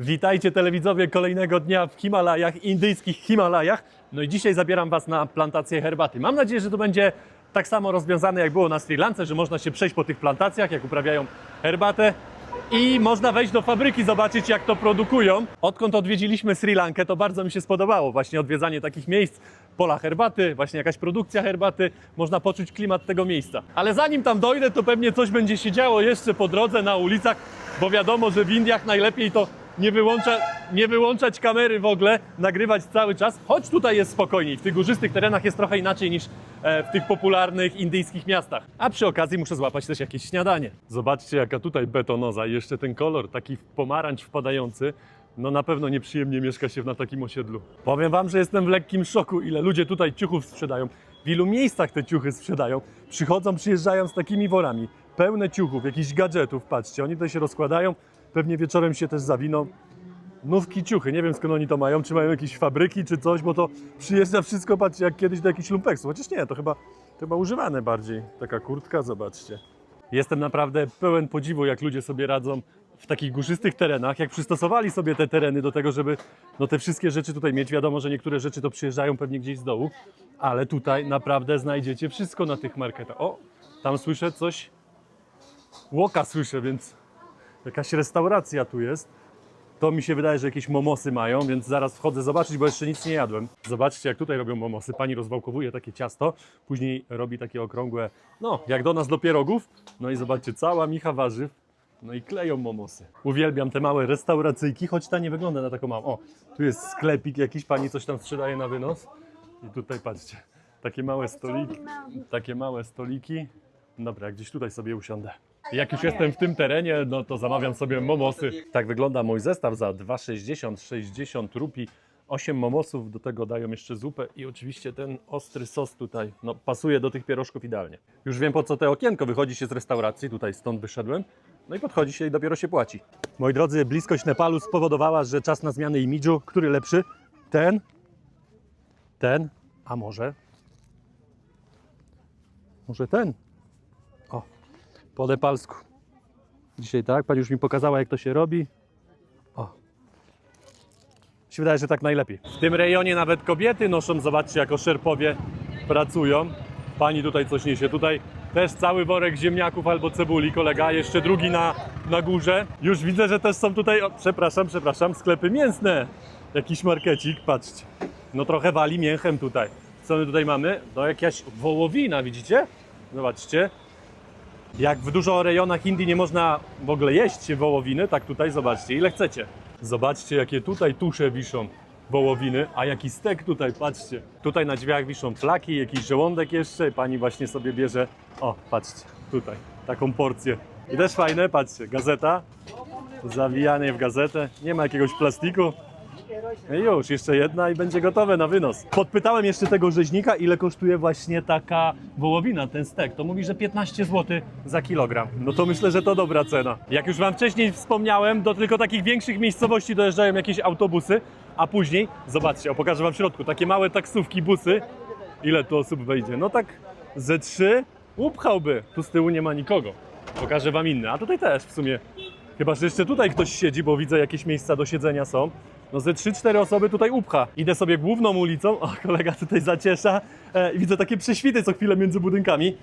Witajcie telewidzowie kolejnego dnia w Himalajach, indyjskich Himalajach. No i dzisiaj zabieram Was na plantację herbaty. Mam nadzieję, że to będzie tak samo rozwiązane jak było na Sri Lance, że można się przejść po tych plantacjach, jak uprawiają herbatę i można wejść do fabryki, zobaczyć jak to produkują. Odkąd odwiedziliśmy Sri Lankę, to bardzo mi się spodobało właśnie odwiedzanie takich miejsc, pola herbaty, właśnie jakaś produkcja herbaty, można poczuć klimat tego miejsca. Ale zanim tam dojdę, to pewnie coś będzie się działo jeszcze po drodze na ulicach, bo wiadomo, że w Indiach najlepiej to nie, wyłącza, nie wyłączać kamery w ogóle, nagrywać cały czas, choć tutaj jest spokojniej. W tych górzystych terenach jest trochę inaczej niż e, w tych popularnych indyjskich miastach. A przy okazji muszę złapać też jakieś śniadanie. Zobaczcie, jaka tutaj betonoza i jeszcze ten kolor, taki pomarańcz wpadający. No na pewno nieprzyjemnie mieszka się na takim osiedlu. Powiem wam, że jestem w lekkim szoku, ile ludzie tutaj ciuchów sprzedają. W ilu miejscach te ciuchy sprzedają. Przychodzą, przyjeżdżają z takimi worami, pełne ciuchów, jakichś gadżetów. Patrzcie, oni tutaj się rozkładają, pewnie wieczorem się też zawiną. Nówki ciuchy, nie wiem skąd oni to mają, czy mają jakieś fabryki, czy coś, bo to przyjeżdża wszystko, patrzcie, jak kiedyś do jakichś lumpeksu. Chociaż nie, to chyba, to chyba używane bardziej. Taka kurtka, zobaczcie. Jestem naprawdę pełen podziwu, jak ludzie sobie radzą w takich górzystych terenach, jak przystosowali sobie te tereny do tego, żeby no, te wszystkie rzeczy tutaj mieć. Wiadomo, że niektóre rzeczy to przyjeżdżają pewnie gdzieś z dołu, ale tutaj naprawdę znajdziecie wszystko na tych marketach. O, tam słyszę coś, łoka słyszę, więc jakaś restauracja tu jest. To mi się wydaje, że jakieś momosy mają, więc zaraz wchodzę zobaczyć, bo jeszcze nic nie jadłem. Zobaczcie, jak tutaj robią momosy. Pani rozwałkowuje takie ciasto, później robi takie okrągłe, no, jak do nas do pierogów. No i zobaczcie, cała micha warzyw. No i kleją momosy. Uwielbiam te małe restauracyjki, choć ta nie wygląda na taką małą. O, tu jest sklepik jakiś, pani coś tam sprzedaje na wynos. I tutaj patrzcie, takie małe stoliki. Takie małe stoliki. Dobra, gdzieś tutaj sobie usiądę. Jak już jestem w tym terenie, no to zamawiam sobie momosy. Tak wygląda mój zestaw za 2,60, 60 rupi. 8 momosów, do tego dają jeszcze zupę i oczywiście ten ostry sos tutaj, no pasuje do tych pierożków idealnie. Już wiem po co te okienko, wychodzi się z restauracji, tutaj stąd wyszedłem, no i podchodzi się i dopiero się płaci. Moi drodzy, bliskość Nepalu spowodowała, że czas na zmianę imidżu, który lepszy? Ten, ten, a może, może ten? O, po nepalsku. Dzisiaj tak, pani już mi pokazała jak to się robi. O. Się wydaje, że tak najlepiej. W tym rejonie nawet kobiety noszą, zobaczcie jako szerpowie pracują. Pani tutaj coś niesie. Tutaj też cały worek ziemniaków albo cebuli, kolega, jeszcze drugi na, na górze. Już widzę, że też są tutaj, o, przepraszam, przepraszam, sklepy mięsne. Jakiś markecik, patrzcie. No trochę wali mięchem tutaj. Co my tutaj mamy? No jakaś wołowina, widzicie? Zobaczcie. Jak w dużo rejonach Indii nie można w ogóle jeść wołowiny, tak tutaj zobaczcie, ile chcecie. Zobaczcie, jakie tutaj tusze wiszą wołowiny, a jaki stek tutaj, patrzcie. Tutaj na drzwiach wiszą flaki, jakiś żołądek jeszcze, pani właśnie sobie bierze, o, patrzcie, tutaj, taką porcję. I też fajne, patrzcie, gazeta, zawijanie w gazetę, nie ma jakiegoś plastiku. No i już, jeszcze jedna i będzie gotowe na wynos. Podpytałem jeszcze tego rzeźnika, ile kosztuje właśnie taka wołowina, ten stek. To mówi, że 15 zł za kilogram. No to myślę, że to dobra cena. Jak już Wam wcześniej wspomniałem, do tylko takich większych miejscowości dojeżdżają jakieś autobusy, a później, zobaczcie, o, pokażę Wam w środku, takie małe taksówki, busy. Ile tu osób wejdzie? No tak ze trzy upchałby. Tu z tyłu nie ma nikogo. Pokażę Wam inne, a tutaj też w sumie. Chyba, że jeszcze tutaj ktoś siedzi, bo widzę jakieś miejsca do siedzenia są. No ze 3-4 osoby tutaj upcha. Idę sobie główną ulicą, o kolega tutaj zaciesza e, i widzę takie prześwity co chwilę między budynkami.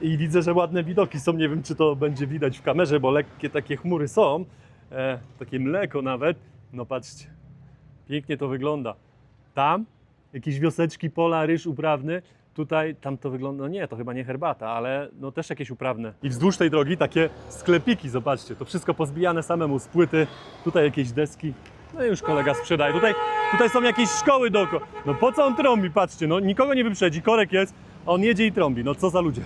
I widzę, że ładne widoki są, nie wiem czy to będzie widać w kamerze, bo lekkie takie chmury są. E, takie mleko nawet. No patrzcie, pięknie to wygląda. Tam jakieś wioseczki, pola, ryż uprawny. Tutaj, tam to wygląda, no nie, to chyba nie herbata, ale no też jakieś uprawne. I wzdłuż tej drogi takie sklepiki, zobaczcie, to wszystko pozbijane samemu z płyty. Tutaj jakieś deski. No już kolega sprzedaje. Tutaj, tutaj są jakieś szkoły dookoła. No po co on trąbi, patrzcie, no nikogo nie wyprzedzi, korek jest, a on jedzie i trąbi. No co za ludzie.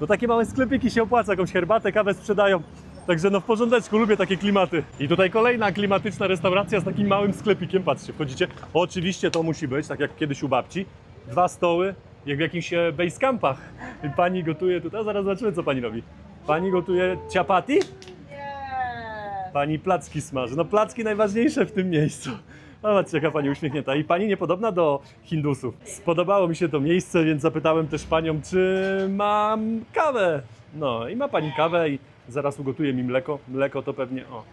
No takie małe sklepiki się opłaca, jakąś herbatę, kawę sprzedają. Także no w porządeczku, lubię takie klimaty. I tutaj kolejna klimatyczna restauracja z takim małym sklepikiem, patrzcie, wchodzicie. Oczywiście to musi być, tak jak kiedyś u babci. Dwa stoły, jak w jakichś e, basecampach. I pani gotuje tutaj, zaraz zobaczymy co pani robi. Pani gotuje ciapati? Pani placki smaży. No placki najważniejsze w tym miejscu. Zobaczcie, jaka pani uśmiechnięta. I pani niepodobna do Hindusów. Spodobało mi się to miejsce, więc zapytałem też panią, czy mam kawę. No i ma pani kawę i zaraz ugotuje mi mleko. Mleko to pewnie, o,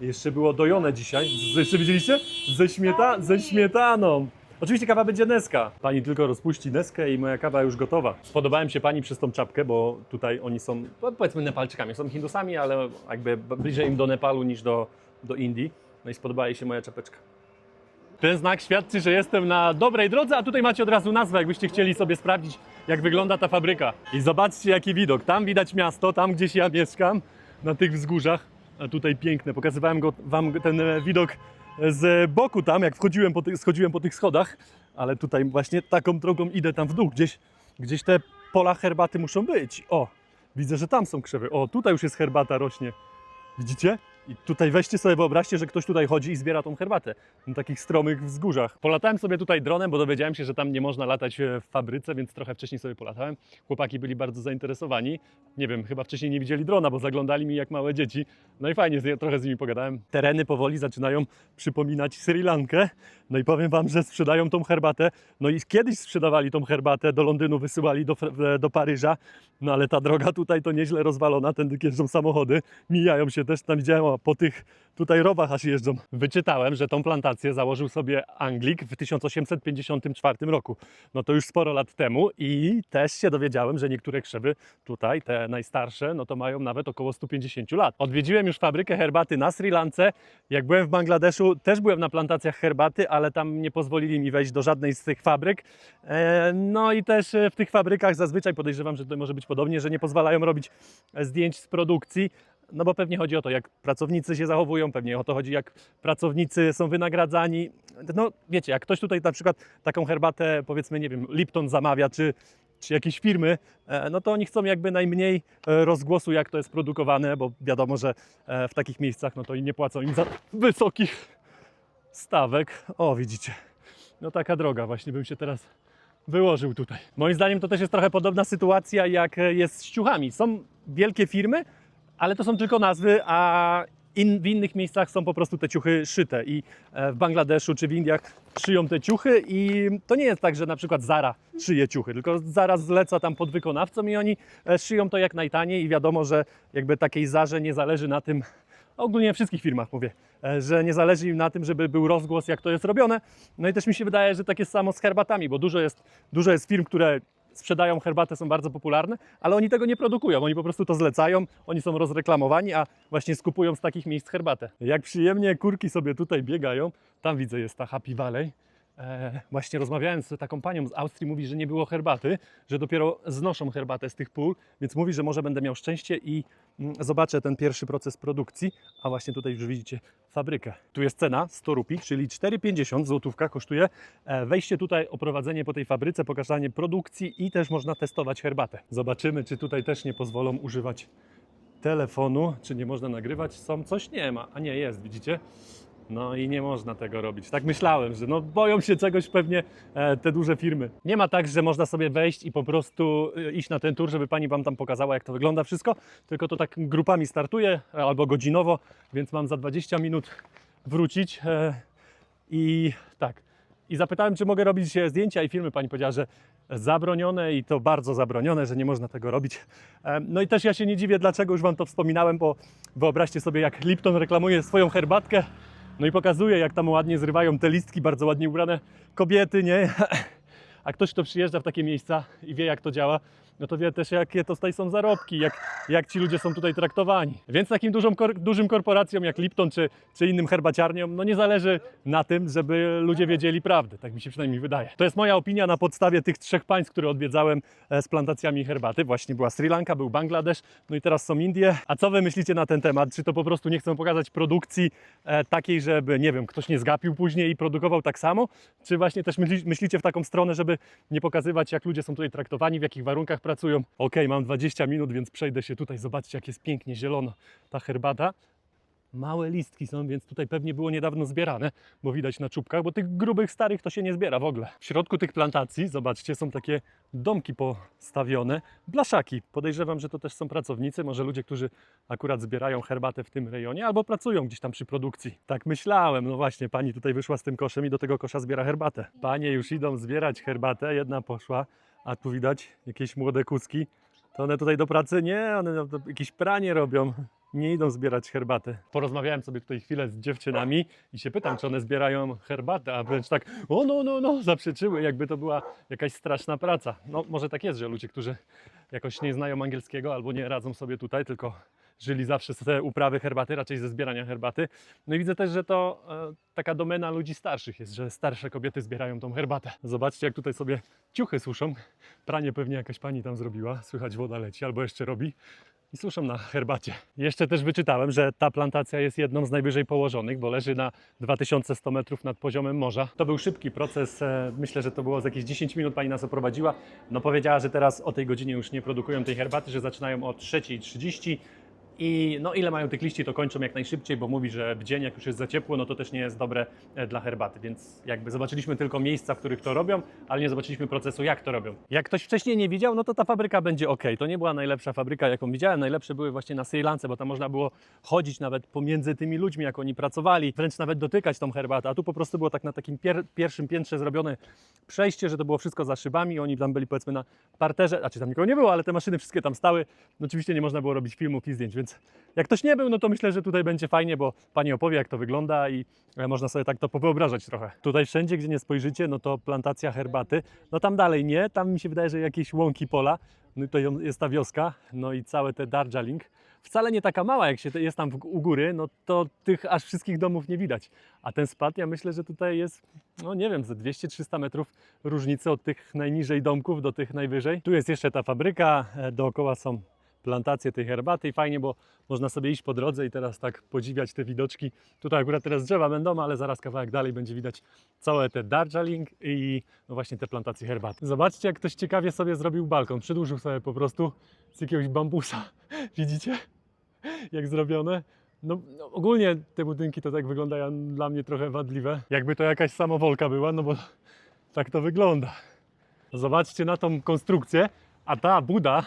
Jeszcze było dojone dzisiaj. Jeszcze widzieliście? Ze, śmieta, ze śmietaną. Oczywiście kawa będzie Neska. Pani tylko rozpuści Neskę i moja kawa już gotowa. Spodobałem się pani przez tą czapkę, bo tutaj oni są, powiedzmy, Nepalczykami. Są Hindusami, ale jakby bliżej im do Nepalu niż do, do Indii. No i spodobała jej się moja czapeczka. Ten znak świadczy, że jestem na dobrej drodze, a tutaj macie od razu nazwę, jakbyście chcieli sobie sprawdzić, jak wygląda ta fabryka. I zobaczcie, jaki widok. Tam widać miasto, tam gdzieś ja mieszkam, na tych wzgórzach. A tutaj piękne. Pokazywałem go, wam ten widok z boku tam, jak wchodziłem po tych, schodziłem po tych schodach, ale tutaj właśnie taką drogą idę tam w dół. Gdzieś, gdzieś te pola herbaty muszą być. O, widzę, że tam są krzewy. O, tutaj już jest herbata, rośnie. Widzicie? I tutaj weźcie sobie, wyobraźcie, że ktoś tutaj chodzi i zbiera tą herbatę na takich stromych wzgórzach. Polatałem sobie tutaj dronem, bo dowiedziałem się, że tam nie można latać e, w fabryce, więc trochę wcześniej sobie polatałem. Chłopaki byli bardzo zainteresowani. Nie wiem, chyba wcześniej nie widzieli drona, bo zaglądali mi jak małe dzieci. No i fajnie, trochę z nimi pogadałem. Tereny powoli zaczynają przypominać Sri Lankę. No i powiem Wam, że sprzedają tą herbatę. No i kiedyś sprzedawali tą herbatę, do Londynu wysyłali do, do Paryża. No ale ta droga tutaj to nieźle rozwalona, tędy jeżdżą samochody, mijają się też, tam widziałem, po tych tutaj rowach aż jeżdżą. Wyczytałem, że tą plantację założył sobie Anglik w 1854 roku. No to już sporo lat temu i też się dowiedziałem, że niektóre krzewy tutaj, te najstarsze, no to mają nawet około 150 lat. Odwiedziłem już fabrykę herbaty na Sri Lance. Jak byłem w Bangladeszu, też byłem na plantacjach herbaty, ale tam nie pozwolili mi wejść do żadnej z tych fabryk. E, No i też e, w tych fabrykach zazwyczaj podejrzewam, że to może być podobnie, że nie pozwalają robić e, zdjęć z produkcji. No bo pewnie chodzi o to, jak pracownicy się zachowują, pewnie o to chodzi, jak pracownicy są wynagradzani. No wiecie, jak ktoś tutaj na przykład taką herbatę, powiedzmy, nie wiem, Lipton zamawia, czy, czy jakieś firmy, e, no to oni chcą jakby najmniej e, rozgłosu, jak to jest produkowane, bo wiadomo, że e, w takich miejscach, no to nie płacą im za wysokich stawek. O, widzicie, no taka droga, właśnie bym się teraz wyłożył tutaj. Moim zdaniem to też jest trochę podobna sytuacja, jak jest z ciuchami. Są wielkie firmy, ale to są tylko nazwy, a in, w innych miejscach są po prostu te ciuchy szyte i e, w Bangladeszu czy w Indiach szyją te ciuchy i to nie jest tak, że na przykład Zara szyje ciuchy, tylko Zara zleca tam pod wykonawcą i oni e, szyją to jak najtaniej i wiadomo, że jakby takiej Zarze nie zależy na tym, ogólnie w wszystkich firmach mówię, e, że nie zależy im na tym, żeby był rozgłos, jak to jest robione. No i też mi się wydaje, że tak jest samo z herbatami, bo dużo jest, dużo jest firm, które sprzedają herbatę, są bardzo popularne, ale oni tego nie produkują, oni po prostu to zlecają, oni są rozreklamowani, a właśnie skupują z takich miejsc herbatę. Jak przyjemnie kurki sobie tutaj biegają, tam widzę jest ta Happy Valley. E, właśnie rozmawiałem z taką panią z Austrii, mówi, że nie było herbaty, że dopiero znoszą herbatę z tych pól, więc mówi, że może będę miał szczęście i mm, zobaczę ten pierwszy proces produkcji, a właśnie tutaj już widzicie fabrykę. Tu jest cena 100 rupii, czyli 4,50 złotówka kosztuje e, wejście tutaj, oprowadzenie po tej fabryce, pokazanie produkcji i też można testować herbatę. Zobaczymy, czy tutaj też nie pozwolą używać telefonu, czy nie można nagrywać. Są coś? Nie ma, a nie jest, widzicie? No i nie można tego robić. Tak myślałem, że no boją się czegoś pewnie e, te duże firmy. Nie ma tak, że można sobie wejść i po prostu e, iść na ten tour, żeby pani wam tam pokazała, jak to wygląda wszystko, tylko to tak grupami startuje e, albo godzinowo, więc mam za 20 minut wrócić i tak. I zapytałem, czy mogę robić zdjęcia i filmy. Pani powiedziała, że zabronione i to bardzo zabronione, że nie można tego robić. No i też ja się nie dziwię, dlaczego już Wam to wspominałem, bo wyobraźcie sobie, jak Lipton reklamuje swoją herbatkę, no i pokazuje, jak tam ładnie zrywają te listki, bardzo ładnie ubrane kobiety, nie? A ktoś, kto przyjeżdża w takie miejsca i wie, jak to działa, no to wie też, jakie to tutaj są zarobki, jak, jak ci ludzie są tutaj traktowani. Więc takim dużą, dużym korporacjom jak Lipton czy, czy innym herbaciarniom, no nie zależy na tym, żeby ludzie wiedzieli prawdę. Tak mi się przynajmniej wydaje. To jest moja opinia na podstawie tych trzech państw, które odwiedzałem e, z plantacjami herbaty. Właśnie była Sri Lanka, był Bangladesz, no i teraz są Indie. A co wy myślicie na ten temat? Czy to po prostu nie chcą pokazać produkcji e, takiej, żeby, nie wiem, ktoś nie zgapił później i produkował tak samo? Czy właśnie też myśli, myślicie w taką stronę, żeby nie pokazywać, jak ludzie są tutaj traktowani, w jakich warunkach pracują? Okej, mam 20 minut, więc przejdę się tutaj. Zobaczcie, jak jest pięknie zielono ta herbata. Małe listki są, więc tutaj pewnie było niedawno zbierane, bo widać na czubkach, bo tych grubych, starych to się nie zbiera w ogóle. W środku tych plantacji, zobaczcie, są takie domki postawione, blaszaki. Podejrzewam, że to też są pracownicy, może ludzie, którzy akurat zbierają herbatę w tym rejonie, albo pracują gdzieś tam przy produkcji. Tak myślałem, no właśnie, pani tutaj wyszła z tym koszem i do tego kosza zbiera herbatę. Panie już idą zbierać herbatę, jedna poszła, a tu widać jakieś młode kuski. To one tutaj do pracy? Nie, one jakieś pranie robią. nie idą zbierać herbaty. Porozmawiałem sobie tutaj chwilę z dziewczynami i się pytam, czy one zbierają herbatę, a wręcz tak, o no, no, no, zaprzeczyły, jakby to była jakaś straszna praca. No może tak jest, że ludzie, którzy jakoś nie znają angielskiego albo nie radzą sobie tutaj, tylko żyli zawsze z uprawy herbaty, raczej ze zbierania herbaty. No i widzę też, że to e, taka domena ludzi starszych jest, że starsze kobiety zbierają tą herbatę. Zobaczcie, jak tutaj sobie ciuchy suszą. Pranie pewnie jakaś pani tam zrobiła, słychać woda leci albo jeszcze robi. I suszą na herbacie. Jeszcze też wyczytałem, że ta plantacja jest jedną z najwyżej położonych, bo leży na 2100 metrów nad poziomem morza. To był szybki proces, e, myślę, że to było z jakieś 10 minut pani nas oprowadziła. No powiedziała, że teraz o tej godzinie już nie produkują tej herbaty, że zaczynają o 3.30 i no ile mają tych liści, to kończą jak najszybciej, bo mówi, że w dzień jak już jest za ciepło, no to też nie jest dobre e, dla herbaty, więc jakby zobaczyliśmy tylko miejsca, w których to robią, ale nie zobaczyliśmy procesu, jak to robią. Jak ktoś wcześniej nie widział, no to ta fabryka będzie ok. To nie była najlepsza fabryka, jaką widziałem. Najlepsze były właśnie na Sri Lance, bo tam można było chodzić nawet pomiędzy tymi ludźmi, jak oni pracowali, wręcz nawet dotykać tą herbatę, a tu po prostu było tak na takim pier pierwszym piętrze zrobione przejście, że to było wszystko za szybami, oni tam byli powiedzmy na parterze, a czy tam nikogo nie było, ale te maszyny wszystkie tam stały. No oczywiście nie można było robić filmów i zdjęć, więc jak ktoś nie był, no to myślę, że tutaj będzie fajnie, bo pani opowie, jak to wygląda i e, można sobie tak to powyobrażać trochę. Tutaj wszędzie, gdzie nie spojrzycie, no to plantacja herbaty. No tam dalej nie, tam mi się wydaje, że jakieś łąki pola. No i to jest ta wioska, no i całe te Darjeeling. Wcale nie taka mała, jak się jest tam u góry, no to tych aż wszystkich domów nie widać. A ten spad, ja myślę, że tutaj jest, no nie wiem, ze 200-300 metrów różnicy od tych najniżej domków do tych najwyżej. Tu jest jeszcze ta fabryka, e, dookoła są plantacje tej herbaty i fajnie, bo można sobie iść po drodze i teraz tak podziwiać te widoczki. Tutaj akurat teraz drzewa będą, ale zaraz kawałek dalej będzie widać całe te Darjeeling i no właśnie te plantacje herbaty. Zobaczcie, jak ktoś ciekawie sobie zrobił balkon. Przedłużył sobie po prostu z jakiegoś bambusa. Widzicie? Jak zrobione? No, no ogólnie te budynki to tak wyglądają dla mnie trochę wadliwe. Jakby to jakaś samowolka była, no bo tak to wygląda. Zobaczcie na tą konstrukcję. A ta Buda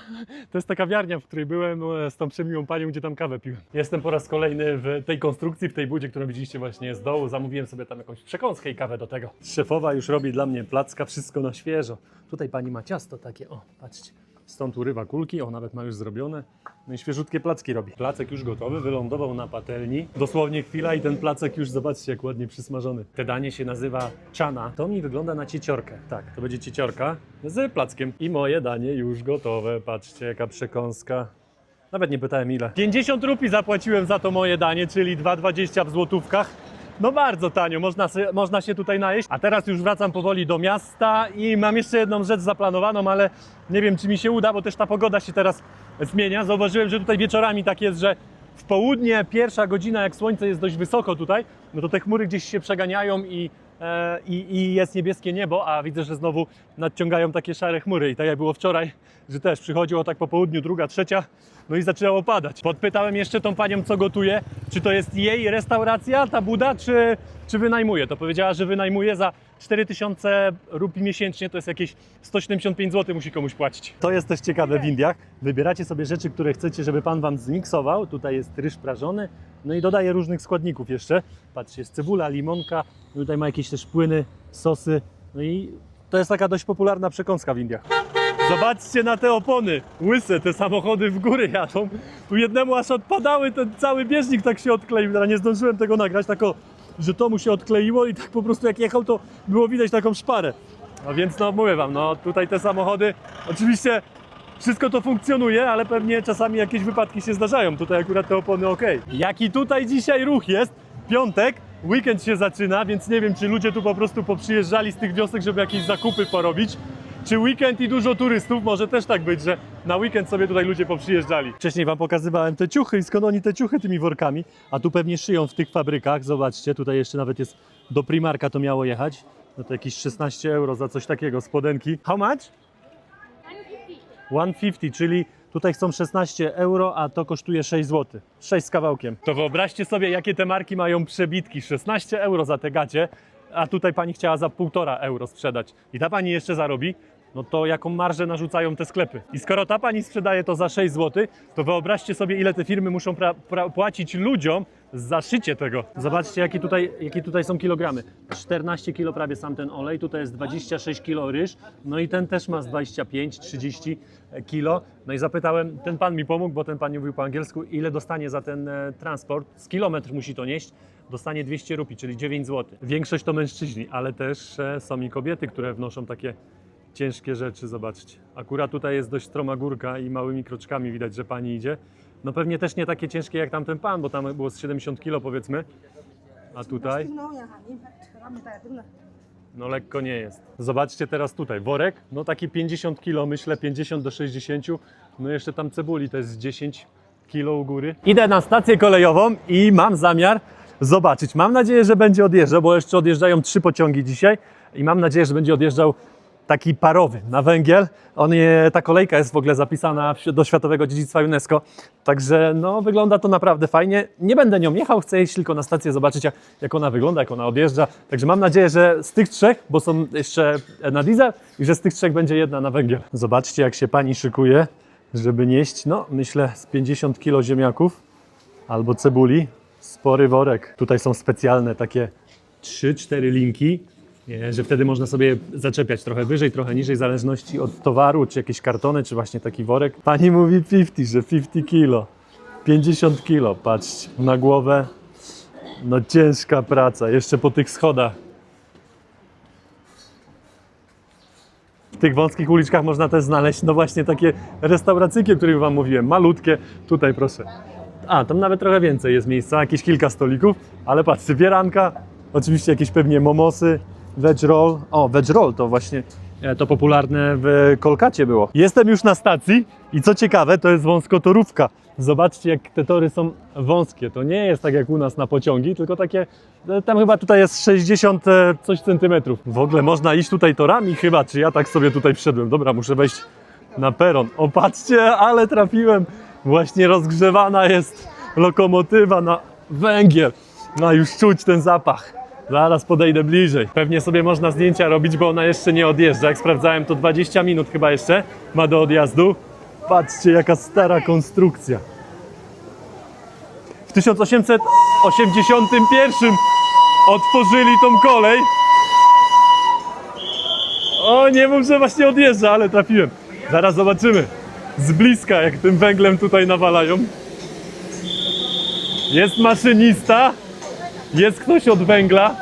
to jest ta kawiarnia, w której byłem e, z tą przemiłą panią, gdzie tam kawę piłem. Jestem po raz kolejny w tej konstrukcji, w tej budzie, którą widzieliście właśnie z dołu. Zamówiłem sobie tam jakąś przekąskę i kawę do tego. Szefowa już robi dla mnie placka, wszystko na świeżo. Tutaj pani ma ciasto takie, o, patrzcie. Stąd urywa kulki, o, nawet ma już zrobione. No i świeżutkie placki robi. Placek już gotowy, wylądował na patelni. Dosłownie chwila i ten placek już, zobaczcie, jak ładnie przysmażony. Te danie się nazywa czana. To mi wygląda na cieciorkę. Tak, to będzie cieciorka z plackiem. I moje danie już gotowe. Patrzcie, jaka przekąska. Nawet nie pytałem ile. 50 rupii zapłaciłem za to moje danie, czyli 2,20 w złotówkach. No bardzo tanio, można, można się tutaj najeść. A teraz już wracam powoli do miasta i mam jeszcze jedną rzecz zaplanowaną, ale nie wiem czy mi się uda, bo też ta pogoda się teraz zmienia. Zauważyłem, że tutaj wieczorami tak jest, że w południe, pierwsza godzina, jak słońce jest dość wysoko tutaj, no to te chmury gdzieś się przeganiają i, e, i, i jest niebieskie niebo, a widzę, że znowu nadciągają takie szare chmury. I tak jak było wczoraj, że też przychodziło tak po południu, druga, trzecia, no i zaczęło padać. Podpytałem jeszcze tą panią, co gotuje, czy to jest jej restauracja, ta buda, czy, czy wynajmuje. To powiedziała, że wynajmuje za 4000 rupii miesięcznie, to jest jakieś 175 zł musi komuś płacić. To jest też ciekawe w Indiach. Wybieracie sobie rzeczy, które chcecie, żeby pan wam zmiksował. Tutaj jest ryż prażony, no i dodaje różnych składników jeszcze. Patrzcie, jest cebula, limonka, tutaj ma jakieś też płyny, sosy. No i to jest taka dość popularna przekąska w Indiach. Zobaczcie na te opony, łyse, te samochody w góry jadą. Tu jednemu aż odpadały, ten cały bieżnik tak się odkleił. Teraz nie zdążyłem tego nagrać, tak o, że to mu się odkleiło i tak po prostu jak jechał, to było widać taką szparę. No więc no mówię wam, no tutaj te samochody, oczywiście wszystko to funkcjonuje, ale pewnie czasami jakieś wypadki się zdarzają. Tutaj akurat te opony ok. Jaki tutaj dzisiaj ruch jest? Piątek, weekend się zaczyna, więc nie wiem, czy ludzie tu po prostu poprzyjeżdżali z tych wiosek, żeby jakieś zakupy porobić. Czy weekend i dużo turystów? Może też tak być, że na weekend sobie tutaj ludzie poprzyjeżdżali. Wcześniej wam pokazywałem te ciuchy i skąd oni te ciuchy tymi workami, a tu pewnie szyją w tych fabrykach. Zobaczcie, tutaj jeszcze nawet jest do Primarka to miało jechać. No to jakieś 16 euro za coś takiego, spodenki. How much? 150, czyli tutaj chcą 16 euro, a to kosztuje 6 zł. 6 z kawałkiem. To wyobraźcie sobie, jakie te marki mają przebitki. 16 euro za te gacie, a tutaj pani chciała za 1,5 euro sprzedać. I ta pani jeszcze zarobi, no to jaką marżę narzucają te sklepy. I skoro ta pani sprzedaje to za 6 zł, to wyobraźcie sobie, ile te firmy muszą płacić ludziom zaszycie tego. Zobaczcie, jakie tutaj, jakie tutaj są kilogramy. 14 kilo prawie sam ten olej, tutaj jest 26 kilo ryż, no i ten też ma z 25-30 kilo. No i zapytałem, ten pan mi pomógł, bo ten pan nie mówił po angielsku, ile dostanie za ten e, transport. Z kilometr musi to nieść. Dostanie 200 rupii, czyli 9 zł. Większość to mężczyźni, ale też e, są i kobiety, które wnoszą takie ciężkie rzeczy, zobaczcie. Akurat tutaj jest dość stroma górka i małymi kroczkami widać, że pani idzie. No pewnie też nie takie ciężkie jak tamten pan, bo tam było z 70 kilo powiedzmy. A tutaj no lekko nie jest. Zobaczcie teraz tutaj, worek, no taki 50 kilo, myślę 50 do 60. No jeszcze tam cebuli to jest 10 kilo u góry. Idę na stację kolejową i mam zamiar zobaczyć. Mam nadzieję, że będzie odjeżdżał, bo jeszcze odjeżdżają trzy pociągi dzisiaj i mam nadzieję, że będzie odjeżdżał taki parowy na węgiel. On je, ta kolejka jest w ogóle zapisana do Światowego Dziedzictwa UNESCO, także no, wygląda to naprawdę fajnie. Nie będę nią jechał, chcę iść tylko na stację zobaczyć jak, jak ona wygląda, jak ona odjeżdża. Także mam nadzieję, że z tych trzech, bo są jeszcze na diesel i że z tych trzech będzie jedna na węgiel. Zobaczcie jak się pani szykuje, żeby nieść, no myślę z 50 kilo ziemniaków albo cebuli. Spory worek. Tutaj są specjalne takie 3-4 linki, nie, że wtedy można sobie zaczepiać trochę wyżej, trochę niżej, w zależności od towaru, czy jakieś kartony, czy właśnie taki worek. Pani mówi 50, że 50 kilo. 50 kilo, patrzcie, na głowę. No ciężka praca, jeszcze po tych schodach. W tych wąskich uliczkach można też znaleźć, no właśnie takie restauracyjki, o których Wam mówiłem, malutkie. Tutaj proszę. A, tam nawet trochę więcej jest miejsca, jakieś kilka stolików, ale patrzcie, bieranka, oczywiście jakieś pewnie momosy, veg roll. O, veg roll to właśnie e, to popularne w Kolkacie było. Jestem już na stacji i co ciekawe, to jest wąskotorówka. Zobaczcie, jak te tory są wąskie. To nie jest tak jak u nas na pociągi, tylko takie, e, tam chyba tutaj jest 60 e, coś centymetrów. W ogóle można iść tutaj torami chyba, czy ja tak sobie tutaj wszedłem. Dobra, muszę wejść na peron. O, patrzcie, ale trafiłem. Właśnie rozgrzewana jest lokomotywa na węgiel. No już czuć ten zapach. Zaraz podejdę bliżej. Pewnie sobie można zdjęcia robić, bo ona jeszcze nie odjeżdża. Jak sprawdzałem, to 20 minut chyba jeszcze ma do odjazdu. Patrzcie, jaka stara konstrukcja. W 1881 otworzyli tą kolej. O, nie mów, że właśnie odjeżdża, ale trafiłem. Zaraz zobaczymy z bliska, jak tym węglem tutaj nawalają. Jest maszynista, jest ktoś od węgla.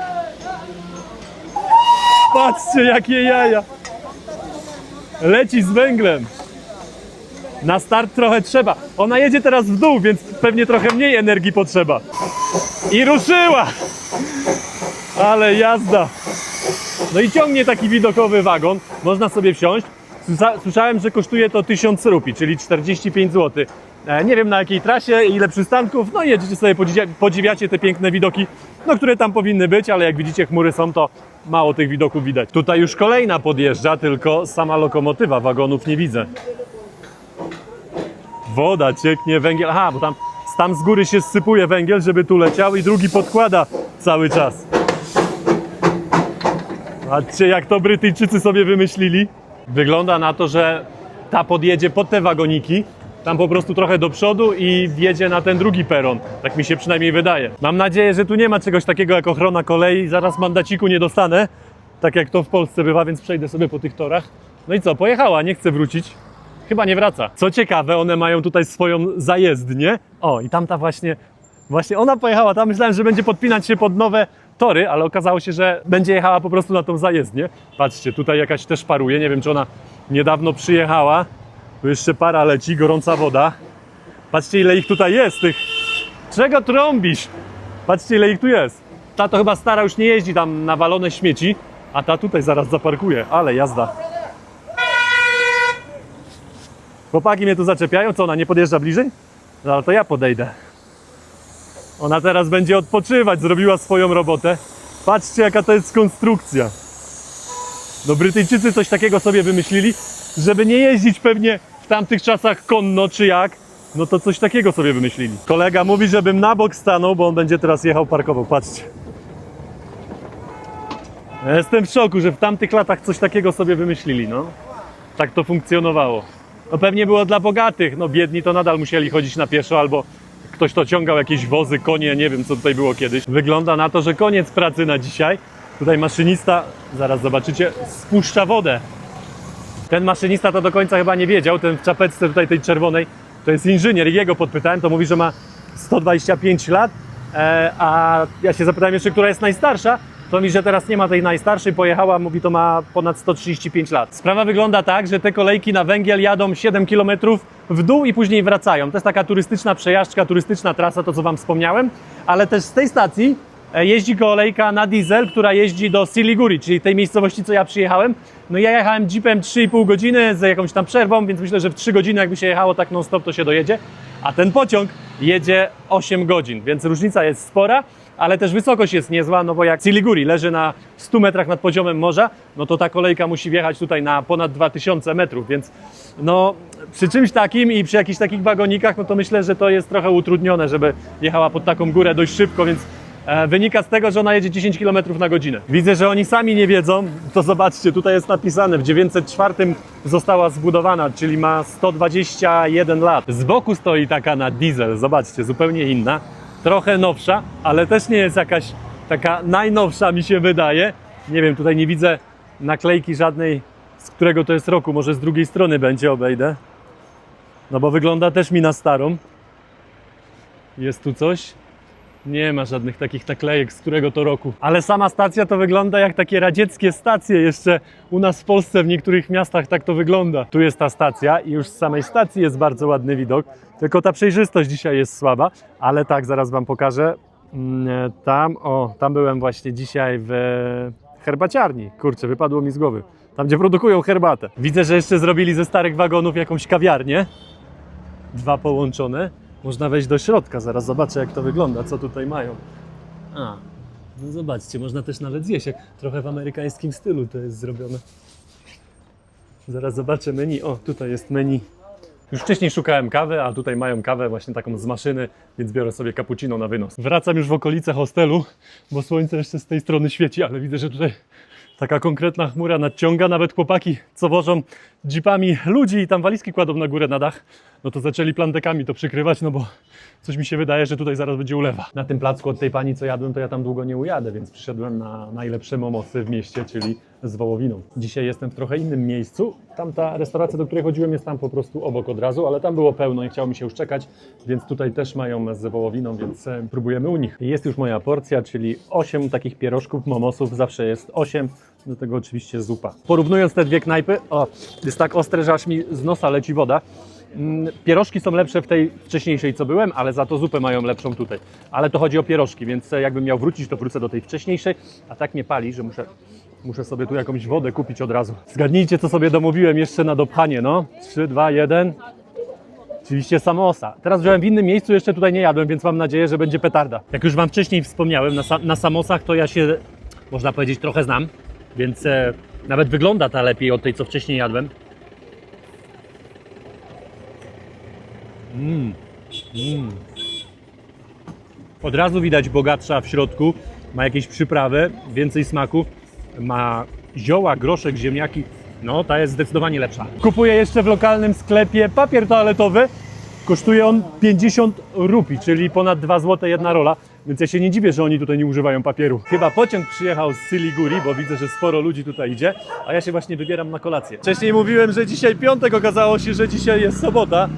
Patrzcie, jakie jaja. Leci z węglem. Na start trochę trzeba. Ona jedzie teraz w dół, więc pewnie trochę mniej energii potrzeba. I ruszyła! Ale jazda! No i ciągnie taki widokowy wagon. Można sobie wsiąść. Słysza- Słyszałem, że kosztuje to 1000 rupii, czyli 45 zł. E, Nie wiem na jakiej trasie, ile przystanków. No i jedziecie sobie, podziwia- podziwiacie te piękne widoki, no, które tam powinny być, ale jak widzicie, chmury są, to mało tych widoków widać. Tutaj już kolejna podjeżdża, tylko sama lokomotywa, wagonów nie widzę. Woda cieknie, węgiel. Aha, bo tam, tam z góry się zsypuje węgiel, żeby tu leciał i drugi podkłada cały czas. Patrzcie, jak to Brytyjczycy sobie wymyślili. Wygląda na to, że ta podjedzie pod te wagoniki, tam po prostu trochę do przodu i wjedzie na ten drugi peron. Tak mi się przynajmniej wydaje. Mam nadzieję, że tu nie ma czegoś takiego jak ochrona kolei. Zaraz mandaciku nie dostanę, tak jak to w Polsce bywa, więc przejdę sobie po tych torach. No i co, pojechała, nie chce wrócić. Chyba nie wraca. Co ciekawe, one mają tutaj swoją zajezdnię. O, i tamta właśnie, właśnie ona pojechała tam. Myślałem, że będzie podpinać się pod nowe tory, ale okazało się, że będzie jechała po prostu na tą zajezdnię. Patrzcie, tutaj jakaś też paruje. Nie wiem, czy ona niedawno przyjechała. Tu jeszcze para leci, gorąca woda. Patrzcie, ile ich tutaj jest, tych... Czego trąbisz? Patrzcie, ile ich tu jest. Ta to chyba stara już nie jeździ tam nawalone śmieci, a ta tutaj zaraz zaparkuje. Ale jazda. Chłopaki mnie tu zaczepiają, co ona nie podjeżdża bliżej? No ale to ja podejdę. Ona teraz będzie odpoczywać, zrobiła swoją robotę. Patrzcie jaka to jest konstrukcja. No Brytyjczycy coś takiego sobie wymyślili, żeby nie jeździć pewnie w tamtych czasach konno czy jak. No to coś takiego sobie wymyślili. Kolega mówi, żebym na bok stanął, bo on będzie teraz jechał parkował. Patrzcie. Ja Jestem w szoku, że w tamtych latach coś takiego sobie wymyślili, no. Tak to funkcjonowało. No pewnie było dla bogatych, no biedni to nadal musieli chodzić na pieszo albo Ktoś to ciągał jakieś wozy, konie, nie wiem co tutaj było kiedyś. Wygląda na to, że koniec pracy na dzisiaj. Tutaj maszynista, zaraz zobaczycie, spuszcza wodę. Ten maszynista to do końca chyba nie wiedział, ten w czapeczce tutaj tej czerwonej, to jest inżynier jego podpytałem, to mówi, że ma 125 lat, e, a ja się zapytałem jeszcze, która jest najstarsza, to mi, że teraz nie ma tej najstarszej, pojechała, mówi, to ma ponad 135 lat. Sprawa wygląda tak, że te kolejki na węgiel jadą 7 km w dół i później wracają. To jest taka turystyczna przejażdżka, turystyczna trasa, to co Wam wspomniałem, ale też z tej stacji jeździ kolejka na diesel, która jeździ do Siliguri, czyli tej miejscowości, co ja przyjechałem. No ja jechałem jeepem 3,5 godziny z jakąś tam przerwą, więc myślę, że w 3 godziny jakby się jechało tak non-stop, to się dojedzie. A ten pociąg jedzie 8 godzin, więc różnica jest spora, ale też wysokość jest niezła, no bo jak Siliguri leży na 100 metrach nad poziomem morza, no to ta kolejka musi wjechać tutaj na ponad 2000 metrów, więc no przy czymś takim i przy jakichś takich wagonikach, no to myślę, że to jest trochę utrudnione, żeby jechała pod taką górę dość szybko, więc E, Wynika z tego, że ona jedzie 10 km na godzinę. Widzę, że oni sami nie wiedzą, to zobaczcie, tutaj jest napisane, w 904 została zbudowana, czyli ma 121 lat. Z boku stoi taka na diesel, zobaczcie, zupełnie inna, trochę nowsza, ale też nie jest jakaś taka najnowsza mi się wydaje. Nie wiem, tutaj nie widzę naklejki żadnej, z którego to jest roku, może z drugiej strony będzie, obejdę. No bo wygląda też mi na starą. Jest tu coś? Nie ma żadnych takich naklejek, z którego to roku. Ale sama stacja to wygląda jak takie radzieckie stacje. Jeszcze u nas w Polsce w niektórych miastach tak to wygląda. Tu jest ta stacja i już z samej stacji jest bardzo ładny widok. Tylko ta przejrzystość dzisiaj jest słaba, ale tak, zaraz Wam pokażę. Mm, Tam, o, tam byłem właśnie dzisiaj w herbaciarni. Kurczę, wypadło mi z głowy. Tam, gdzie produkują herbatę. Widzę, że jeszcze zrobili ze starych wagonów jakąś kawiarnię. Dwa połączone. Można wejść do środka, zaraz zobaczę jak to wygląda, co tutaj mają. A, no zobaczcie, można też nawet zjeść, jak trochę w amerykańskim stylu to jest zrobione. Zaraz zobaczę menu. O, tutaj jest menu. Już wcześniej szukałem kawy, a tutaj mają kawę właśnie taką z maszyny, więc biorę sobie cappuccino na wynos. Wracam już w okolice hostelu, bo słońce jeszcze z tej strony świeci, ale widzę, że tutaj taka konkretna chmura nadciąga. Nawet chłopaki, co wożą jeepami ludzi i tam walizki kładą na górę na dach, no to zaczęli plandekami to przykrywać, no bo coś mi się wydaje, że tutaj zaraz będzie ulewa. Na tym placku od tej pani, co jadłem, to ja tam długo nie ujadę, więc przyszedłem na najlepsze momosy w mieście, czyli z wołowiną. Dzisiaj jestem w trochę innym miejscu. Tamta restauracja, do której chodziłem, jest tam po prostu obok od razu, ale tam było pełno i chciało mi się już czekać, więc tutaj też mają z wołowiną, więc e, próbujemy u nich. Jest już moja porcja, czyli 8 takich pierożków, momosów, zawsze jest 8, do tego oczywiście zupa. Porównując te dwie knajpy, o, jest tak ostre, że aż mi z nosa leci woda. Mm, Pierożki są lepsze w tej wcześniejszej, co byłem, ale za to zupę mają lepszą tutaj. Ale to chodzi o pierożki, więc e, jakbym miał wrócić, to wrócę do tej wcześniejszej, a tak mnie pali, że muszę, muszę sobie tu jakąś wodę kupić od razu. Zgadnijcie, co sobie domówiłem jeszcze na dopchanie, no. 3, 2, 1. Oczywiście samosa. Teraz wziąłem w innym miejscu, jeszcze tutaj nie jadłem, więc mam nadzieję, że będzie petarda. Jak już Wam wcześniej wspomniałem, na, sa- na samosach to ja się, można powiedzieć, trochę znam, więc e, nawet wygląda ta lepiej od tej, co wcześniej jadłem. Mm. Mm. Od razu widać bogatsza w środku, ma jakieś przyprawy, więcej smaku, ma zioła, groszek, ziemniaki. No, ta jest zdecydowanie lepsza. Kupuję jeszcze w lokalnym sklepie papier toaletowy. Kosztuje on 50 rupi, czyli ponad 2 zł jedna rola. Więc ja się nie dziwię, że oni tutaj nie używają papieru. Chyba pociąg przyjechał z Siliguri, bo widzę, że sporo ludzi tutaj idzie, a ja się właśnie wybieram na kolację. Wcześniej mówiłem, że dzisiaj piątek, okazało się, że dzisiaj jest sobota.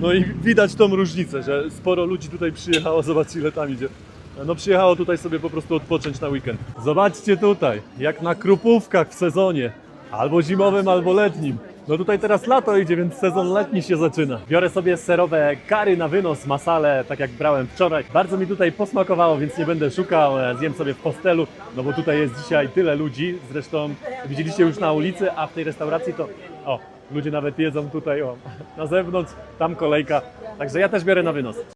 No i widać tą różnicę, że sporo ludzi tutaj przyjechało, zobaczcie ile tam idzie. No przyjechało tutaj sobie po prostu odpocząć na weekend. Zobaczcie tutaj, jak na krupówkach w sezonie. Albo zimowym, albo letnim. No tutaj teraz lato idzie, więc sezon letni się zaczyna. Biorę sobie serowe kary na wynos, masale, tak jak brałem wczoraj. Bardzo mi tutaj posmakowało, więc nie będę szukał. e, Zjem sobie w hostelu, no bo tutaj jest dzisiaj tyle ludzi. Zresztą widzieliście już na ulicy, a w tej restauracji to... O, ludzie nawet jedzą tutaj, o, na zewnątrz, tam kolejka. Także ja też biorę na wynos.